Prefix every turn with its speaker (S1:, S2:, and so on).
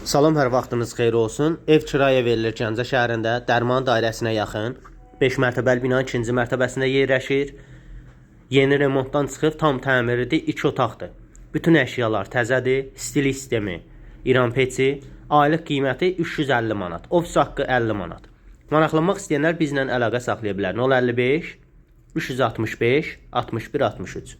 S1: Salam, hər vaxtınız xeyir olsun. Ev kirayə verilir Gəncə şəhərində, Dərman dairəsinə yaxın. 5 mərtəbəli binanın ikinci mərtəbəsində yerləşir. Yeni remontdan çıxıb tam təmirlidir, 2 otaqdır. Bütün əşyalar təzədir, stilik sistemi, İran peçi, aylıq qiyməti 350 manat, ofis haqqı 50 manat. Maraqlanmaq istəyənlər bizlə əlaqə saxlaya bilər. 055 365 61 63.